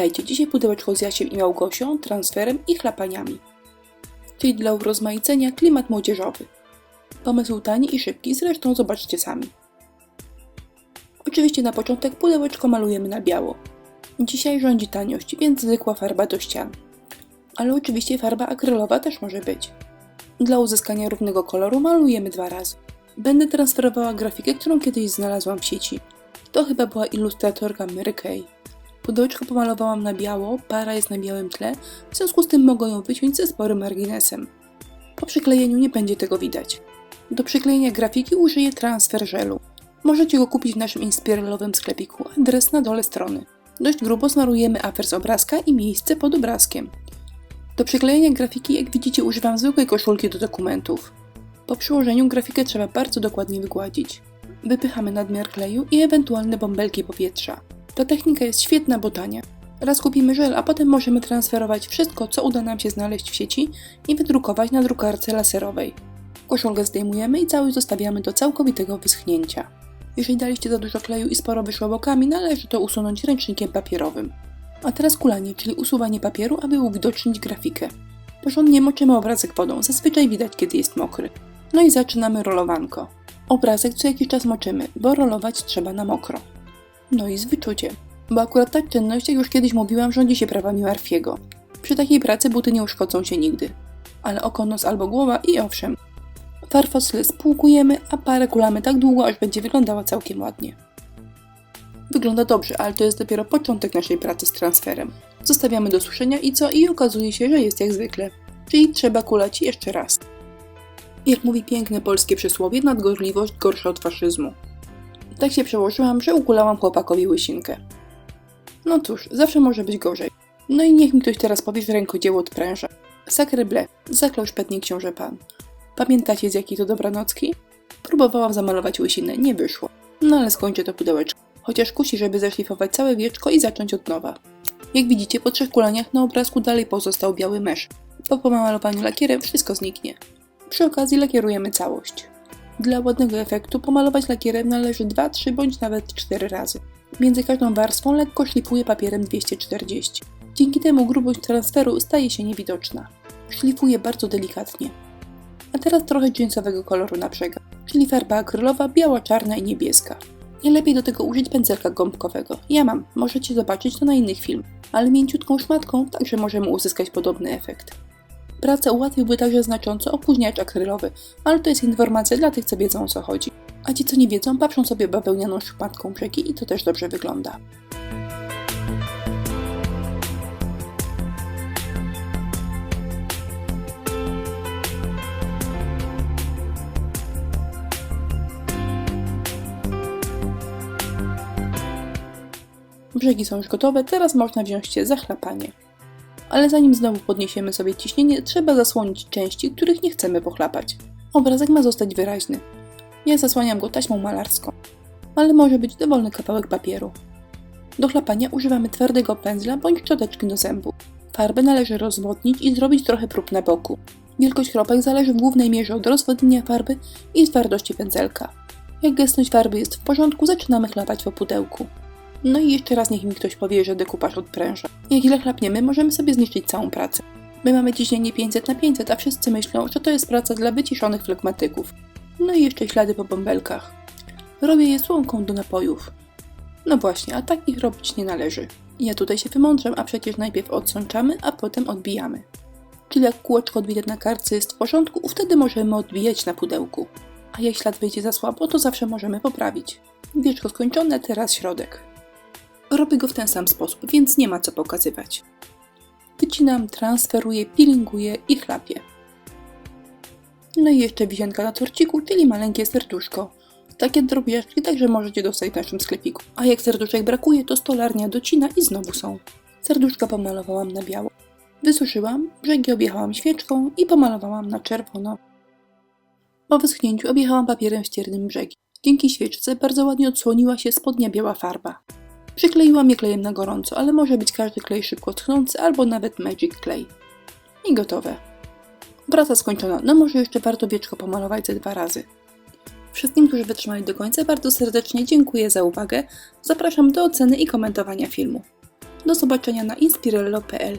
Witajcie, dzisiaj pudełeczko z Jasiem i Małgosią, transferem i chlapaniami. Czyli dla urozmaicenia klimat młodzieżowy. Pomysł tani i szybki, zresztą zobaczcie sami. Oczywiście na początek pudełeczko malujemy na biało. Dzisiaj rządzi taniość, więc zwykła farba do ścian. Ale oczywiście farba akrylowa też może być. Dla uzyskania równego koloru malujemy dwa razy. Będę transferowała grafikę, którą kiedyś znalazłam w sieci. To chyba była ilustratorka Mary Kay. Pudełeczko pomalowałam na biało, para jest na białym tle, w związku z tym mogę ją wyciąć ze sporym marginesem. Po przyklejeniu nie będzie tego widać. Do przyklejenia grafiki użyję transfer żelu. Możecie go kupić w naszym inspiralowym sklepiku, adres na dole strony. Dość grubo smarujemy afer z obrazka i miejsce pod obrazkiem. Do przyklejenia grafiki, jak widzicie, używam zwykłej koszulki do dokumentów. Po przyłożeniu grafikę trzeba bardzo dokładnie wygładzić. Wypychamy nadmiar kleju i ewentualne bąbelki powietrza. Ta technika jest świetna, bo tania. Raz kupimy żel, a potem możemy transferować wszystko, co uda nam się znaleźć w sieci i wydrukować na drukarce laserowej. Koszulkę zdejmujemy i całość zostawiamy do całkowitego wyschnięcia. Jeżeli daliście za dużo kleju i sporo wyszło bokami, należy to usunąć ręcznikiem papierowym. A teraz kulanie, czyli usuwanie papieru, aby uwidocznić grafikę. Porządnie moczymy obrazek wodą, zazwyczaj widać kiedy jest mokry. No i zaczynamy rolowanko. Obrazek co jakiś czas moczymy, bo rolować trzeba na mokro. No i z wyczuciem, bo akurat ta czynność, jak już kiedyś mówiłam, rządzi się prawami Marfiego. Przy takiej pracy buty nie uszkodzą się nigdy. Ale oko, nos albo głowa i owszem. Farfosle spłukujemy, a parę kulamy tak długo, aż będzie wyglądała całkiem ładnie. Wygląda dobrze, ale to jest dopiero początek naszej pracy z transferem. Zostawiamy do suszenia i co? I okazuje się, że jest jak zwykle. Czyli trzeba kulać jeszcze raz. Jak mówi piękne polskie przysłowie, nadgorliwość gorsza od faszyzmu. Tak się przełożyłam, że ukulałam chłopakowi łysinkę. No cóż, zawsze może być gorzej. No i niech mi ktoś teraz powie, że rękodzieło odpręża. Sacre bleu, zaklął szpetnie książę pan. Pamiętacie z jakiej to dobranocki? Próbowałam zamalować łysinę, nie wyszło. No ale skończę to pudełeczko. Chociaż kusi, żeby zeszlifować całe wieczko i zacząć od nowa. Jak widzicie, po trzech kulaniach na obrazku dalej pozostał biały mesz. Po pomalowaniu lakierem wszystko zniknie. Przy okazji lakierujemy całość. Dla ładnego efektu pomalować lakierem należy 2, 3 bądź nawet 4 razy. Między każdą warstwą lekko szlifuję papierem 240. Dzięki temu grubość transferu staje się niewidoczna. Szlifuję bardzo delikatnie. A teraz trochę jeansowego koloru na brzegach, czyli farba akrylowa biała, czarna i niebieska. Najlepiej do tego użyć pędzelka gąbkowego. Ja mam, możecie zobaczyć to na innych film, ale mięciutką szmatką także możemy uzyskać podobny efekt. Pracę ułatwiłby także znacząco opóźniacz akrylowy, ale to jest informacja dla tych, co wiedzą o co chodzi. A ci, co nie wiedzą, patrzą sobie bawełnianą szmatką brzegi i to też dobrze wygląda. Brzegi są już gotowe, teraz można wziąć się za chlapanie. Ale zanim znowu podniesiemy sobie ciśnienie, trzeba zasłonić części, których nie chcemy pochlapać. Obrazek ma zostać wyraźny. Ja zasłaniam go taśmą malarską, ale może być dowolny kawałek papieru. Do chlapania używamy twardego pędzla bądź szczoteczki do zębu. Farbę należy rozwodnić i zrobić trochę prób na boku. Wielkość kropek zależy w głównej mierze od rozwodnienia farby i twardości pędzelka. Jak gęstość farby jest w porządku, zaczynamy chlapać po pudełku. No i jeszcze raz niech mi ktoś powie, że dekupaż odpręża. Jak źle chlapniemy, możemy sobie zniszczyć całą pracę. My mamy ciśnienie 500 na 500, a wszyscy myślą, że to jest praca dla wyciszonych flegmatyków. No i jeszcze ślady po bąbelkach. Robię je słomką do napojów. No właśnie, a tak ich robić nie należy. Ja tutaj się wymądrzam, a przecież najpierw odsączamy, a potem odbijamy. Czyli jak kółeczko odbite na kartce jest w porządku, wtedy możemy odbijać na pudełku. A jak ślad wyjdzie za słabo, to zawsze możemy poprawić. Wieczko skończone, teraz środek. Robię go w ten sam sposób, więc nie ma co pokazywać. Wycinam, transferuję, pilinguję i chlapię. No i jeszcze wisienka na torciku, czyli maleńkie serduszko. Takie drobiażdżki także możecie dostać w naszym sklepiku. A jak serduszek brakuje, to stolarnia docina i znowu są. Serduszka pomalowałam na biało. Wysuszyłam, brzegi objechałam świeczką i pomalowałam na czerwono. Po wyschnięciu objechałam papierem ściernym brzegi. Dzięki świeczce bardzo ładnie odsłoniła się spodnia biała farba. Przykleiłam je klejem na gorąco, ale może być każdy klej szybko tchnący albo nawet Magic Clay. I gotowe. Praca skończona, no może jeszcze warto wieczko pomalować ze dwa razy. Wszystkim, którzy wytrzymali do końca, bardzo serdecznie dziękuję za uwagę. Zapraszam do oceny i komentowania filmu. Do zobaczenia na inspirello.pl